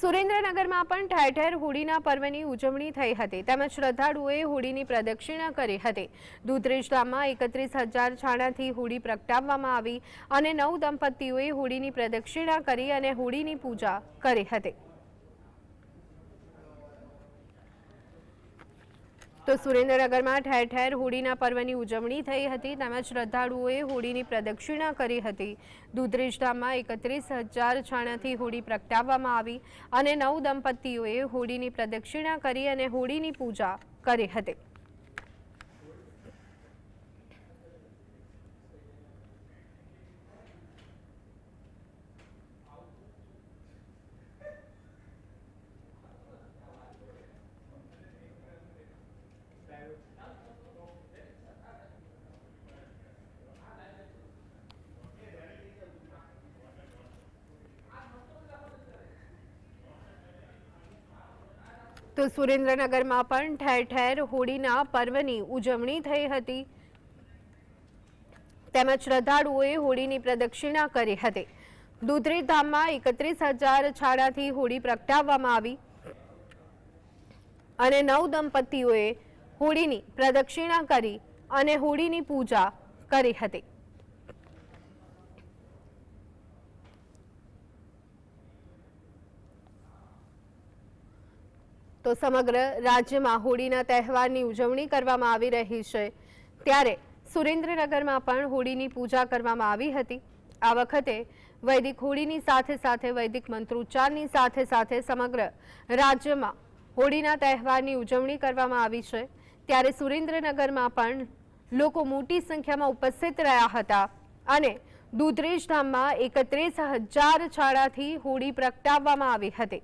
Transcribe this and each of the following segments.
સુરેન્દ્રનગરમાં પણ ઠેર ઠેર હોળીના પર્વની ઉજવણી થઈ હતી. તેમજ શ્રદ્ધાળુઓએ હોળીની પ્રદક્ષિણા કરી હતી. દૂધરેજ ગામમાં એકત્રીસ હજાર છાણાથી હોળી પ્રગટાવવામાં આવી અને નવ દંપતીઓએ હોળીની પ્રદક્ષિણા કરી અને હોળીની પૂજા કરી હતી. તો સુરેન્દ્રનગરમાં ઠેર ઠેર હોળીના પર્વની ઉજવણી થઈ હતી, તેમજ શ્રદ્ધાળુઓએ હોળીની પ્રદક્ષિણા કરી હતી. દૂધરેજ એકત્રીસ હજાર છાણાથી હોળી પ્રગટાવવામાં આવી અને નવ દંપતીઓએ હોળીની પ્રદક્ષિણા કરી અને હોળીની પૂજા કરી હતી. તો સુરેન્દ્રનગરમાં પણ ઠેર ઠેર હોળીના પર્વની ઉજવણી થઈ હતી. તેમજ શ્રદ્ધાળુઓએ હોળીની પ્રદક્ષિણા કરી હતી. દૂધરી ધામમાં એકત્રીસ હજાર છાડાથી હોળી પ્રગટાવવામાં આવી. અને નવ દંપતીઓએ હોળીની પ્રદક્ષિણા કરી અને હોળીની પૂજા કરી હતી. તો સમગ્ર રાજ્યમાં હોળીના તહેવારની ઉજવણી કરવામાં આવી રહી છે. ત્યારે સુરેન્દ્રનગરમાં પણ હોળીની પૂજા કરવામાં આવી હતી. આ વખતે વૈદિક હોળીની સાથે સાથે વૈદિક મંત્રોચ્ચારની સાથે સાથે સમગ્ર રાજ્યમાં હોળીના તહેવારની ઉજવણી કરવામાં આવી છે. ત્યારે સુરેન્દ્રનગરમાં પણ લોકો મોટી સંખ્યામાં ઉપસ્થિત રહ્યા હતા અને દૂધરેજ ધામમાં એકત્રીસ હજાર છાળાથી હોળી પ્રગટાવવામાં આવી હતી.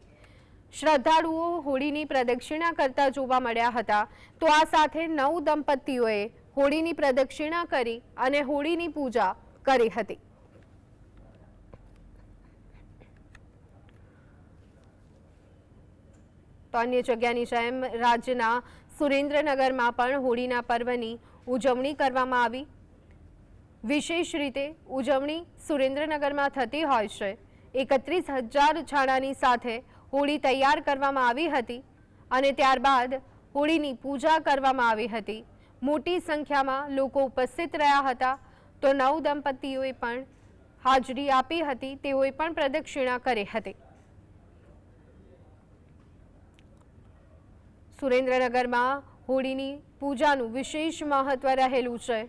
શ્રદ્ધાળુઓ હોળીની પ્રદક્ષિણા કરતા જોવા મળ્યા હતા. તો આ સાથે નવ દંપતીઓએ હોળીની પ્રદક્ષિણા કરી અને હોળીની પૂજા કરી હતી. તો અન્ય જગ્યાની જેમ રાજ્યના સુરેન્દ્રનગરમાં પણ હોળીના પર્વની ઉજવણી કરવામાં આવી. વિશેષ રીતે ઉજવણી સુરેન્દ્રનગરમાં થતી હોય છે. એકત્રીસ હજાર છાણાની સાથે હોળી તૈયાર કરવામાં આવી હતી અને ત્યારબાદ હોળીની પૂજા કરવામાં આવી હતી. મોટી સંખ્યામાં લોકો ઉપસ્થિત રહ્યા હતા. તો નવ દંપતીઓએ પણ હાજરી આપી હતી. તેઓએ પણ પ્રદક્ષિણા કરી હતી. સુરેન્દ્રનગરમાં હોળીની પૂજાનું વિશેષ મહત્વ રહેલું છે.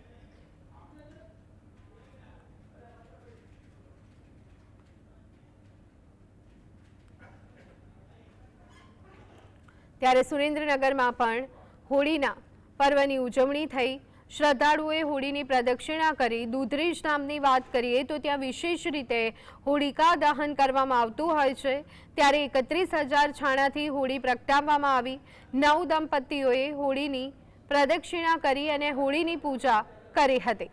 ત્યારે સુરેન્દ્રનગરમાં પણ હોળીના પર્વની ઉજવણી થઈ. શ્રદ્ધાળુઓએ હોળીની પ્રદક્ષિણા કરી દૂધરેજ નામની વાત કરીએ તો ત્યાં વિશેષ રીતે હોળિકા દહન કરવામાં આવતું હોય છે. ત્યારે એકત્રીસ હજાર છાણાથી હોળી પ્રગટાવવામાં આવી. નવ દંપતીઓએ હોળીની પ્રદક્ષિણા કરી અને હોળીની પૂજા કરી હતી.